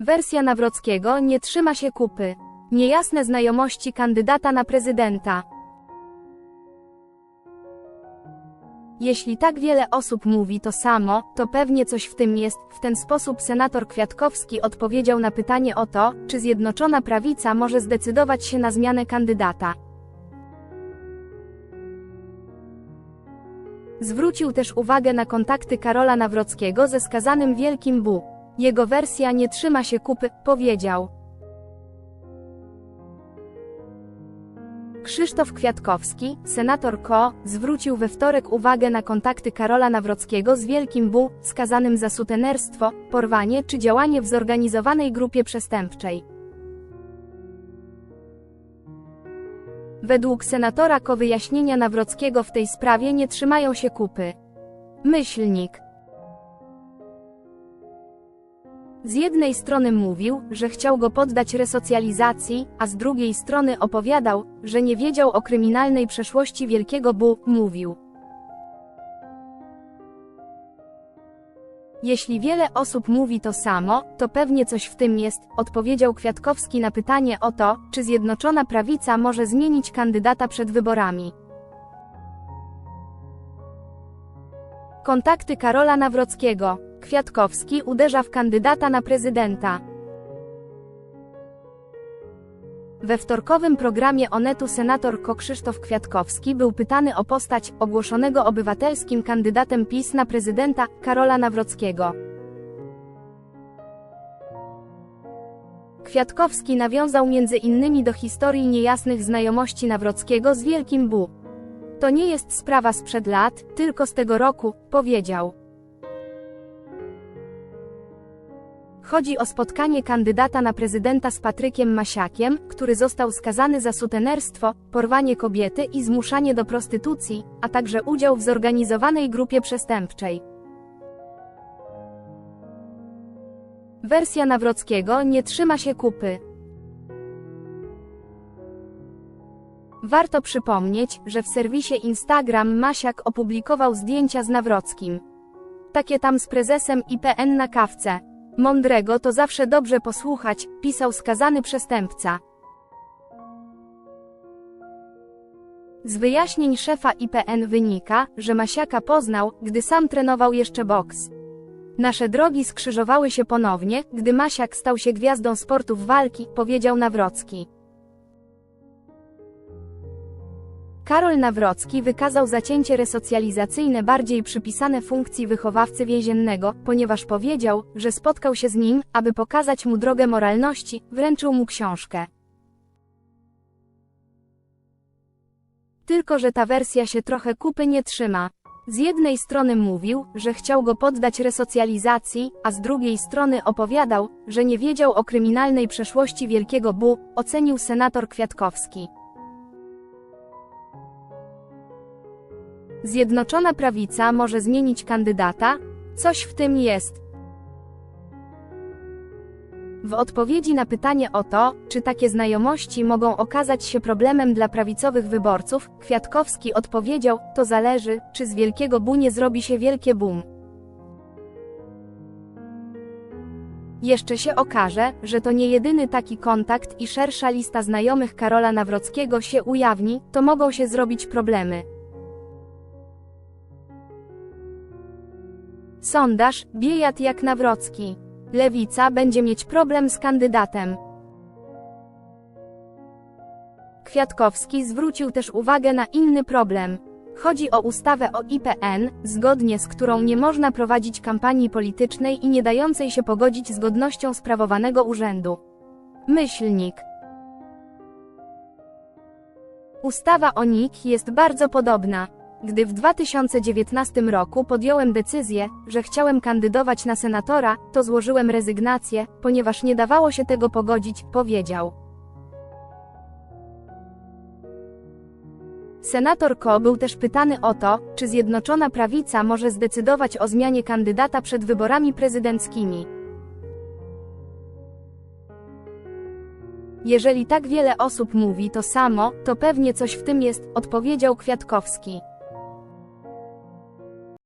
Wersja Nawrockiego nie trzyma się kupy. Niejasne znajomości kandydata na prezydenta. Jeśli tak wiele osób mówi to samo, to pewnie coś w tym jest. W ten sposób senator Kwiatkowski odpowiedział na pytanie o to, czy Zjednoczona Prawica może zdecydować się na zmianę kandydata. Zwrócił też uwagę na kontakty Karola Nawrockiego ze skazanym Wielkim Bu. Jego wersja nie trzyma się kupy, powiedział. Krzysztof Kwiatkowski, senator KO, zwrócił we wtorek uwagę na kontakty Karola Nawrockiego z Wielkim Bu, skazanym za sutenerstwo, porwanie czy działanie w zorganizowanej grupie przestępczej. Według senatora KO wyjaśnienia Nawrockiego w tej sprawie nie trzymają się kupy. Myślnik. Z jednej strony mówił, że chciał go poddać resocjalizacji, a z drugiej strony opowiadał, że nie wiedział o kryminalnej przeszłości Wielkiego Bu, mówił. Jeśli wiele osób mówi to samo, to pewnie coś w tym jest, odpowiedział Kwiatkowski na pytanie o to, czy Zjednoczona Prawica może zmienić kandydata przed wyborami. Kontakty Karola Nawrockiego. Kwiatkowski uderza w kandydata na prezydenta. We wtorkowym programie Onetu senator Ko Krzysztof Kwiatkowski był pytany o postać ogłoszonego obywatelskim kandydatem PiS na prezydenta Karola Nawrockiego. Kwiatkowski nawiązał między innymi do historii niejasnych znajomości Nawrockiego z Wielkim Bu. To nie jest sprawa sprzed lat, tylko z tego roku, powiedział. Chodzi o spotkanie kandydata na prezydenta z Patrykiem Masiakiem, który został skazany za sutenerstwo, porwanie kobiety i zmuszanie do prostytucji, a także udział w zorganizowanej grupie przestępczej. Wersja Nawrockiego nie trzyma się kupy. Warto przypomnieć, że w serwisie Instagram Masiak opublikował zdjęcia z Nawrockim. Takie tam z prezesem IPN na kawce. Mądrego to zawsze dobrze posłuchać, pisał skazany przestępca. Z wyjaśnień szefa IPN wynika, że Masiaka poznał, gdy sam trenował jeszcze boks. Nasze drogi skrzyżowały się ponownie, gdy Masiak stał się gwiazdą sportów walki, powiedział Nawrocki. Karol Nawrocki wykazał zacięcie resocjalizacyjne bardziej przypisane funkcji wychowawcy więziennego, ponieważ powiedział, że spotkał się z nim, aby pokazać mu drogę moralności, wręczył mu książkę. Tylko, że ta wersja się trochę kupy nie trzyma. Z jednej strony mówił, że chciał go poddać resocjalizacji, a z drugiej strony opowiadał, że nie wiedział o kryminalnej przeszłości Wielkiego Bu, ocenił senator Kwiatkowski. Zjednoczona Prawica może zmienić kandydata? Coś w tym jest. W odpowiedzi na pytanie o to, czy takie znajomości mogą okazać się problemem dla prawicowych wyborców, Kwiatkowski odpowiedział, to zależy, czy z wielkiego bu nie zrobi się wielkie boom. Jeszcze się okaże, że to nie jedyny taki kontakt i szersza lista znajomych Karola Nawrockiego się ujawni, to mogą się zrobić problemy. Sondaż, Biejat jak Nawrocki. Lewica będzie mieć problem z kandydatem. Kwiatkowski zwrócił też uwagę na inny problem. Chodzi o ustawę o IPN, zgodnie z którą nie można prowadzić kampanii politycznej i nie dającej się pogodzić z godnością sprawowanego urzędu. Myślnik. Ustawa o NIK jest bardzo podobna. Gdy w 2019 roku podjąłem decyzję, że chciałem kandydować na senatora, to złożyłem rezygnację, ponieważ nie dawało się tego pogodzić, powiedział. Senator Ko był też pytany o to, czy Zjednoczona Prawica może zdecydować o zmianie kandydata przed wyborami prezydenckimi. Jeżeli tak wiele osób mówi to samo, to pewnie coś w tym jest, odpowiedział Kwiatkowski.